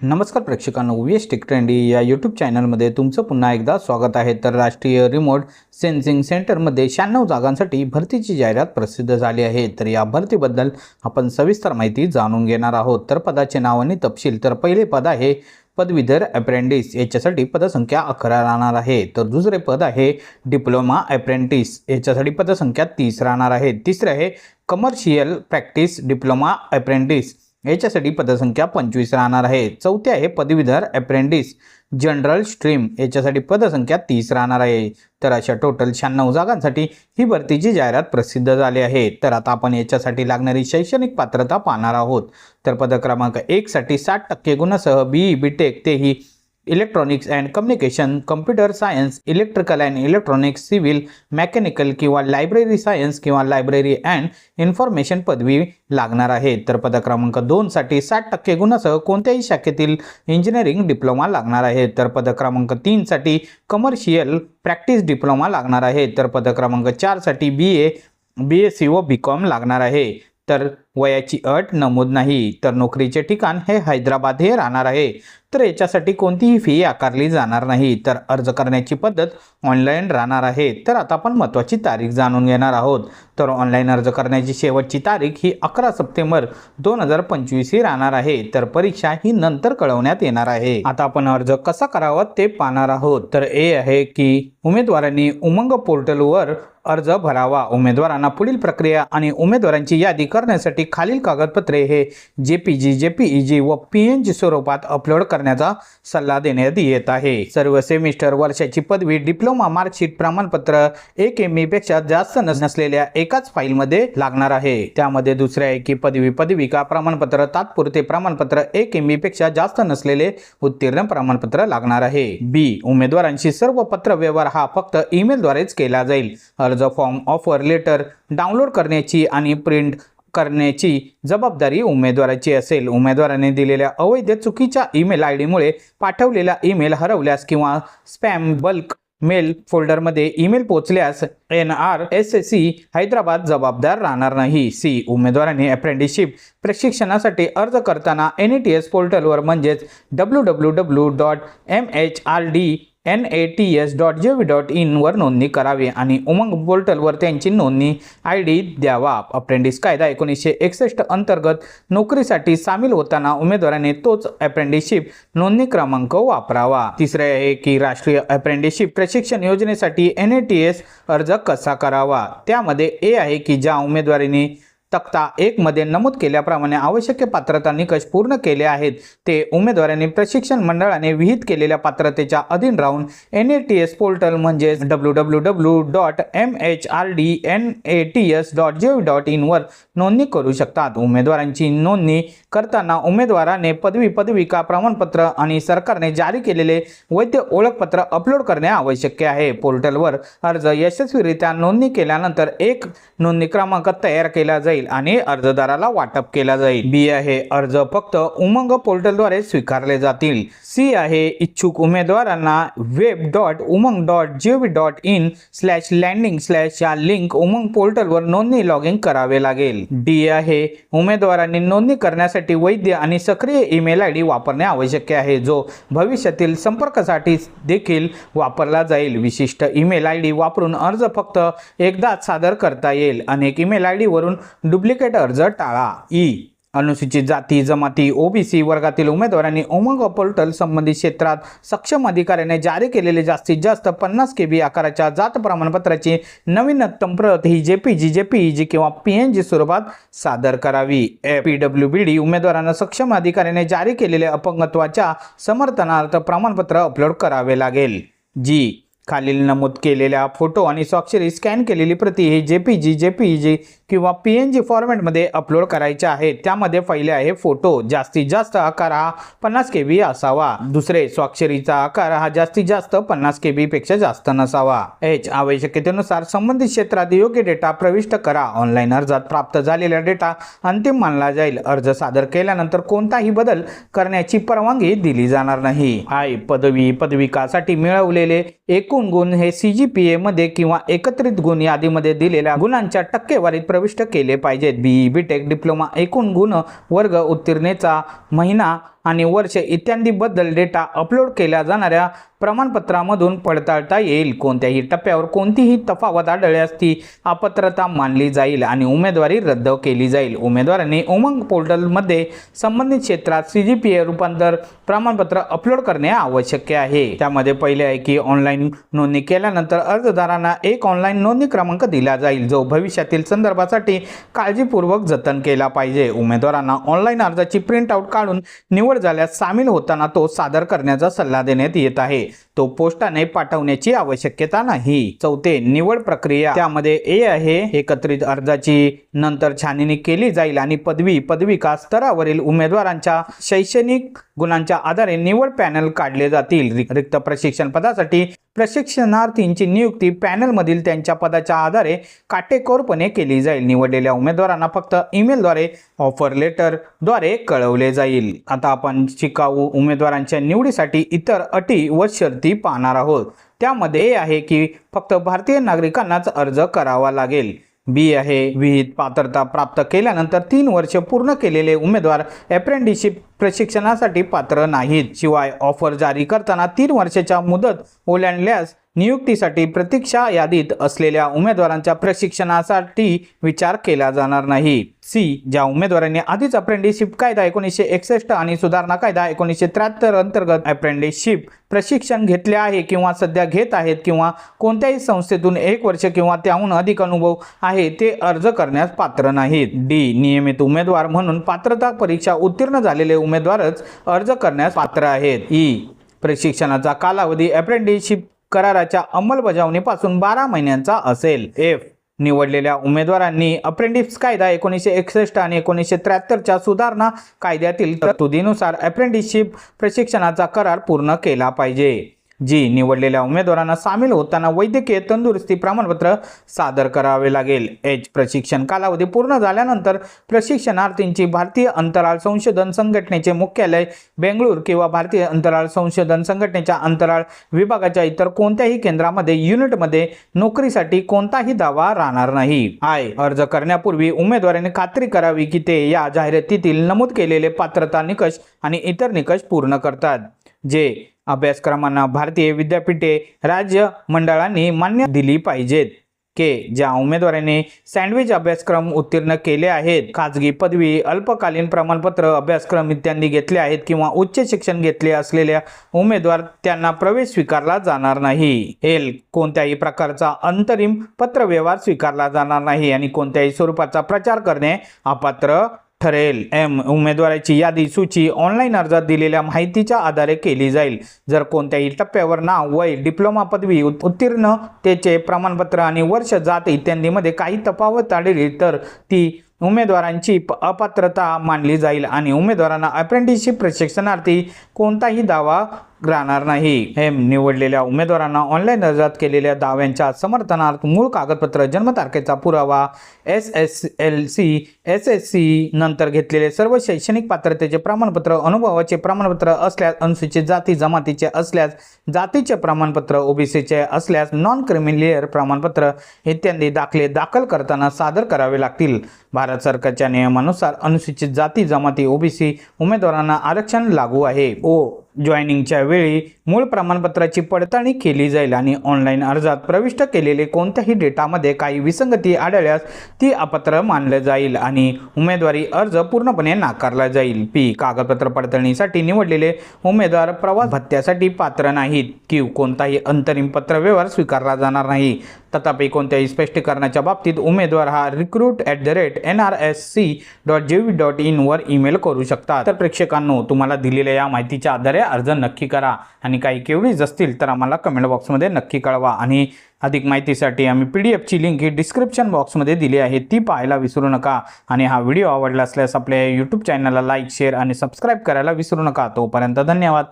नमस्कार प्रेक्षकांनो V S tech trendy या यूट्यूब चॅनलमध्ये तुमचं पुन्हा एकदा स्वागत आहे. तर राष्ट्रीय रिमोट सेन्सिंग सेंटरमध्ये शहाण्णव जागांसाठी भरतीची जाहिरात प्रसिद्ध झाली आहे. तर या भरतीबद्दल आपण सविस्तर माहिती जाणून घेणार आहोत. तर पदाचे नाव आणि तपशील तर पहिले पद आहे पदवीधर अप्रेंटिस याच्यासाठी पदसंख्या अकरा राहणार आहे. तर दुसरे पद आहे डिप्लोमा अप्रेंटिस याच्यासाठी पदसंख्या तीस राहणार आहे. तिसरे आहे कमर्शियल प्रॅक्टिस डिप्लोमा अप्रेंटिस याच्यासाठी पदसंख्या पंचवीस राहणार आहे. चौथे आहे पदवीधर अप्रेंटिस जनरल स्ट्रीम याच्यासाठी पदसंख्या तीस राहणार आहे. तर अशा टोटल शहाण्णव जागांसाठी ही भरतीची जाहिरात प्रसिद्ध झाली आहे. तर आता आपण याच्यासाठी लागणारी शैक्षणिक पात्रता पाहणार आहोत. तर पद क्रमांक एकसाठी साठ टक्के गुणासह ई बी टेक तेही electronics and communication computer science electrical and electronics civil mechanical किंवा लायब्ररी सायन्स किंवा लायब्ररी अँड इन्फॉर्मेशन पदवी लागणार आहे. तर पद क्रमांक दोनसाठी साठ टक्के गुणासह कोणत्याही शाखेतील इंजिनिअरिंग डिप्लोमा लागणार आहे. तर पद क्रमांक तीनसाठी कमर्शियल प्रॅक्टिस डिप्लोमा लागणार आहे. तर पद क्रमांक चारसाठी बी ए बी एस सी व बी कॉम लागणार आहे. तर वयाची अट नमूद नाही. तर नोकरीचे ठिकाण हे हैदराबाद हे राहणार आहे. तर याच्यासाठी कोणतीही फी आकारली जाणार नाही. तर अर्ज करण्याची पद्धत ऑनलाईन राहणार आहे. तर आता आपण महत्त्वाची तारीख जाणून घेणार आहोत. तर ऑनलाईन अर्ज करण्याची शेवटची तारीख ही अकरा सप्टेंबर दोन हजार पंचवीस ही राहणार आहे. तर परीक्षा ही नंतर कळवण्यात येणार आहे. आता आपण अर्ज कसा करावा ते पाहणार आहोत. तर ए आहे की उमेदवारांनी उमंग पोर्टलवर अर्ज भरावा. उमेदवारांना पुढील प्रक्रिया आणि उमेदवारांची यादी करण्यासाठी खालील कागदपत्रे हे जे पी जी जे पी ई जी व पी एन जी स्वरूपात अपलोड करण्याचा सल्ला देण्यात येत आहे. सर्व सेमिस्टर वर्षाची पदवी डिप्लोमा मार्कशीट प्रमाणपत्र एक एम ई पेक्षा जास्त नस- नसलेल्या एकाच फाईलमध्ये लागणार आहे. त्यामध्ये दुसऱ्या आहे की पदवी पदविका प्रमाणपत्र तात्पुरते प्रमाणपत्र एक एमपेक्षा जास्त नसलेले उत्तीर्ण प्रमाणपत्र लागणार आहे. बी. उमेदवारांशी सर्व पत्र व्यवहार हा फक्त ईमेलद्वारेच केला जाईल. अर्ज फॉर्म ऑफर लेटर डाउनलोड करण्याची आणि प्रिंट करण्याची जबाबदारी उमेदवाराची असेल. उमेदवाराने दिलेल्या अवैध चुकीच्या ईमेल आय डीमुळे पाठवलेला ईमेल हरवल्यास किंवा स्पॅम बल्क मेल फोल्डरमध्ये email पोचल्यास N R S S C Hyderabad जबाबदार राहणार नाही. सी उमेदवाराने अप्रेंटिसशिप प्रशिक्षणासाठी अर्ज करताना एन ई टी एस पोर्टलवर म्हणजेच W W W dot M H R D N A T S dot G V dot इनवर नोंदणी करावी आणि उमंग पोर्टलवर त्यांची नोंदणी आय डी द्यावा. अप्रेंटिस कायदा एकोणीसशे एकसष्ट अंतर्गत नोकरीसाठी सामील होताना उमेदवाराने तोच अप्रेंटिसशिप नोंदणी क्रमांक वापरावा. तिसरे आहे की राष्ट्रीय अप्रेंटिसशिप प्रशिक्षण योजनेसाठी एन ए टी एस अर्ज कसा करावा? त्यामध्ये ए आहे की ज्या उमेदवारीने तक्ता एकमध्ये नमूद केल्याप्रमाणे आवश्यक पात्रता निकष पूर्ण केले आहेत. ते उमेदवारांनी प्रशिक्षण मंडळाने विहित केलेल्या पात्रतेच्या अधीन राहून N A T S portal म्हणजेच W W W dot M H R D N A T S dot G dot इनवर नोंदणी करू शकतात. उमेदवारांची नोंदणी करताना उमेदवाराने पदवी पदविका प्रमाणपत्र आणि सरकारने जारी केलेले वैध ओळखपत्र अपलोड करणे आवश्यक आहे. पोर्टलवर अर्ज यशस्वीरित्या नोंदणी केल्यानंतर एक नोंदणी क्रमांक तयार केला जाईल. आणि अर्जदाराला वाटप केला जाईल. बी आहे अर्ज फक्त उमंग पोर्टलद्वारे स्वीकारले जातील. सी आहे इच्छुक उमेदवारांना web dot Umang dot GOV dot in slash landing slash या लिंक उमंग पोर्टलवर नोंदणी लॉग इन करावे लागेल. डी आहे उमेदवारांनी नोंदणी करण्यासाठी वैध आणि सक्रिय ईमेल आय डी वापरणे आवश्यक आहे जो भविष्यातील संपर्कासाठी देखील वापरला जाईल. विशिष्ट ईमेल आय डी वापरून अर्ज फक्त एकदाच सादर करता येईल. अनेक ईमेल आय डीवरून डुप्लिकेट अर्ज टाळा. ई. अनुसूचित जाती जमाती ओबीसी वर्गातील उमेदवारांनी उमंग पोर्टल संबंधित क्षेत्रात सक्षम अधिकाऱ्याने जारी केलेले जास्तीत जास्त पन्नास के बी आकाराच्या जात प्रमाणपत्राची नवीनतम प्रत ही जे पी जी जे पी जी किंवा पी एन जी स्वरूपात सादर करावी. A P W B D उमेदवारांना सक्षम अधिकाऱ्याने जारी केलेल्या अपंगत्वाच्या समर्थनार्थ प्रमाणपत्र अपलोड करावे लागेल. जी खालील नमूद केलेल्या फोटो आणि स्वाक्षरी स्कॅन केलेली प्रती ही जे पी जी जे पी जी किंवा पी एन जी फॉर्मॅटमध्ये अपलोड करायचे आहेत त्यामध्ये पहिले आहे फोटो जास्तीत जास्त आकार हा पन्नास के बी असावा. दुसरे स्वाक्षरीचा आकार हा जास्तीत जास्त पन्नास के बी पेक्षा जास्त नसावा. एच आवश्यकतेनुसार संबंधित क्षेत्रात योग्य डेटा प्रविष्ट करा. ऑनलाईन अर्जात प्राप्त झालेला डेटा अंतिम मानला जाईल. अर्ज सादर केल्यानंतर कोणताही बदल करण्याची परवानगी दिली जाणार नाही. आय पदवी पदविकासाठी मिळवलेले एकूण गुण हे सी जी पी ए मध्ये किंवा एकत्रित गुण यादीमध्ये दिलेल्या गुणांच्या टक्केवारीत प्रविष्ट केले पाहिजेत. बी बी टेक डिप्लोमा एकूण गुण वर्ग उत्तीर्णेचा महिना आणि वर्ष इत्यादीबद्दल डेटा अपलोड केल्या जाणाऱ्या प्रमाणपत्रामधून पडताळता येईल. कोणत्याही टप्प्यावर कोणतीही तफावत आढळल्यास ती अपात्रता मानली जाईल आणि उमेदवारी रद्द केली जाईल. उमेदवारांनी उमंग पोर्टलमध्ये संबंधित क्षेत्रात सी जी पी ए रूपांतर प्रमाणपत्र अपलोड करणे आवश्यक आहे. त्यामध्ये पहिले आहे की ऑनलाईन नोंदणी केल्यानंतर अर्जदारांना एक ऑनलाईन नोंदणी क्रमांक दिला जाईल जो भविष्यातील संदर्भासाठी काळजीपूर्वक जतन केला पाहिजे. उमेदवारांना ऑनलाईन अर्जाची प्रिंटआउट काढून निवड झाल्यास सामील होताना तो सादर करण्याचा सल्ला देण्यात येत आहे. तो पोस्टाने पाठवण्याची आवश्यकता नाही. चौथे निवड प्रक्रिया. त्यामध्ये ए आहे एकत्रित अर्जाची नंतर छाननी केली जाईल आणि पदवी पदविका स्तरावरील उमेदवारांच्या शैक्षणिक गुणांच्या आधारे निवड पॅनल काढले जातील. रिक्त प्रशिक्षण पदासाठी प्रशिक्षणार्थींची नियुक्ती पॅनलमधील त्यांच्या पदाच्या आधारे काटेकोरपणे केली जाईल. निवडलेल्या उमेदवारांना फक्त ईमेलद्वारे ऑफर लेटरद्वारे कळवले जाईल. आता आपण शिकाऊ उमेदवारांच्या निवडीसाठी इतर अटी व शर्ती पाहणार आहोत. त्यामध्ये ए आहे की फक्त भारतीय नागरिकांनाच अर्ज करावा लागेल. बी आहे विहित पात्रता प्राप्त केल्यानंतर तीन वर्ष पूर्ण केलेले उमेदवार अप्रेंटिसशिप प्रशिक्षणासाठी पात्र नाहीत. शिवाय ऑफर जारी करताना तीन वर्षाच्या मुदत ओलांडल्यास नियुक्तीसाठी प्रतीक्षा यादीत असलेल्या उमेदवारांच्या प्रशिक्षणासाठी विचार केला जाणार नाही. सी ज्या उमेदवारांनी आधीच अप्रेंटिसशिप कायदा एकोणीसशे एकसष्ट आणि सुधारणा कायदा एकोणीसशे त्र्याहत्तर अंतर्गत अप्रेंटिसशिप प्रशिक्षण घेतले आहे किंवा सध्या घेत आहेत किंवा कोणत्याही संस्थेतून एक वर्ष किंवा त्याहून अधिक अनुभव आहे ते अर्ज करण्यास पात्र नाहीत. डी नियमित उमेदवार म्हणून पात्रता परीक्षा उत्तीर्ण झालेले उमेदवारच अर्ज करण्यास पात्र आहेत. ई प्रशिक्षणाचा कालावधी अप्रेंटिसशिप कराराच्या अंमलबजावणीपासून बारा महिन्यांचा असेल. एफ निवडलेल्या उमेदवारांनी अप्रेंटिस कायदा एकोणीसशे एकसष्ट आणि एकोणीसशे त्र्याहत्तरच्या सुधारणा कायद्यातील तरतुदीनुसार अप्रेंटिसशिप प्रशिक्षणाचा करार पूर्ण केला पाहिजे. जी निवडलेल्या उमेदवारांना सामील होताना वैद्यकीय तंदुरुस्ती प्रमाणपत्र सादर करावे लागेल. एच. प्रशिक्षण कालावधी पूर्ण झाल्यानंतर प्रशिक्षणार्थींची भारतीय अंतराळ संशोधन संघटनेचे मुख्यालय बेंगळूर किंवा भारतीय अंतराळ संशोधन संघटनेच्या अंतराळ विभागाच्या इतर कोणत्याही केंद्रामध्ये युनिटमध्ये नोकरीसाठी कोणताही दावा राहणार नाही. आय. अर्ज करण्यापूर्वी उमेदवाराने खात्री करावी की ते या जाहिरातीतील नमूद केलेले पात्रता निकष आणि इतर निकष पूर्ण करतात. जे अभ्यासक्रमांना भारतीय विद्यापीठे राज्य मंडळांनी मान्य दिली पाहिजेत. के ज्या उमेदवारांनी सँडविच अभ्यासक्रम उत्तीर्ण केले आहेत खाजगी पदवी अल्पकालीन प्रमाणपत्र अभ्यासक्रम इत्यादी घेतले आहेत किंवा उच्च शिक्षण घेतले असलेल्या उमेदवार त्यांना प्रवेश स्वीकारला जाणार नाही. एल कोणत्याही प्रकारचा अंतरिम पत्रव्यवहार स्वीकारला जाणार नाही आणि कोणत्याही स्वरूपाचा प्रचार करणे अपात्र ठरेल. एम. उमेदवाराची यादी सूची ऑनलाईन अर्जात दिलेल्या माहितीच्या आधारे केली जाईल. जर कोणत्याही टप्प्यावर नाव वय डिप्लोमा पदवी उत्तीर्ण उत्तीर्णतेचे प्रमाणपत्र आणि वर्ष जात इत्यादीमध्ये काही तफावत आढळली तर ती उमेदवारांची प- अपात्रता मानली जाईल आणि उमेदवारांना अप्रेंटिसशिप प्रशिक्षणार्थी कोणताही दावा राहणार नाही. हे निवडलेल्या उमेदवारांना ऑनलाईन अर्जात केलेल्या दाव्यांच्या समर्थनार्थ मूळ कागदपत्र जन्मतारखेचा पुरावा S S L C S S C नंतर घेतलेले सर्व शैक्षणिक पात्रतेचे प्रमाणपत्र अनुभवाचे प्रमाणपत्र असल्यास अनुसूचित जाती जमातीचे असल्यास जातीचे प्रमाणपत्र ओबीसीचे असल्यास नॉन क्रिमिलियर प्रमाणपत्र इत्यादी दाखले दाखल करताना सादर करावे लागतील. भारत सरकारच्या नियमानुसार अनुसूचित जाती जमाती ओबीसी उमेदवारांना आरक्षण लागू आहे. ओ जॉईनिंगच्या वेळी मूळ प्रमाणपत्राची पडताळणी केली जाईल आणि ऑनलाईन अर्जात प्रविष्ट केलेले कोणत्याही डेटामध्ये काही विसंगती आढळल्यास ती अपात्र मानलं जाईल आणि उमेदवारी अर्ज पूर्णपणे नाकारला जाईल. पी. कागदपत्र पडताळणीसाठी निवडलेले उमेदवार प्रवास भत्त्यासाठी पात्र नाहीत. की कोणताही अंतरिम पत्रव्यवहार स्वीकारला जाणार नाही. तथापि कोणत्याही स्पष्टीकरणाच्या बाबतीत उमेदवार हा recruit at the rate N R S C dot G V dot इनवर email करू शकतात. तर प्रेक्षकांनो तुम्हाला दिलेल्या या माहितीच्या आधारे अर्ज नक्की करा. आणि काही केवढीच असतील तर आम्हाला कमेंट बॉक्समध्ये नक्की कळवा. आणि अधिक माहितीसाठी आम्ही पी डी एफची लिंक ही डिस्क्रिप्शन बॉक्समध्ये दिली आहे. ती पाहायला विसरू नका. आणि हा व्हिडिओ आवडला असल्यास आपल्या यूट्यूब चॅनलला लाईक शेअर आणि सबस्क्राईब करायला विसरू नका. तोपर्यंत धन्यवाद.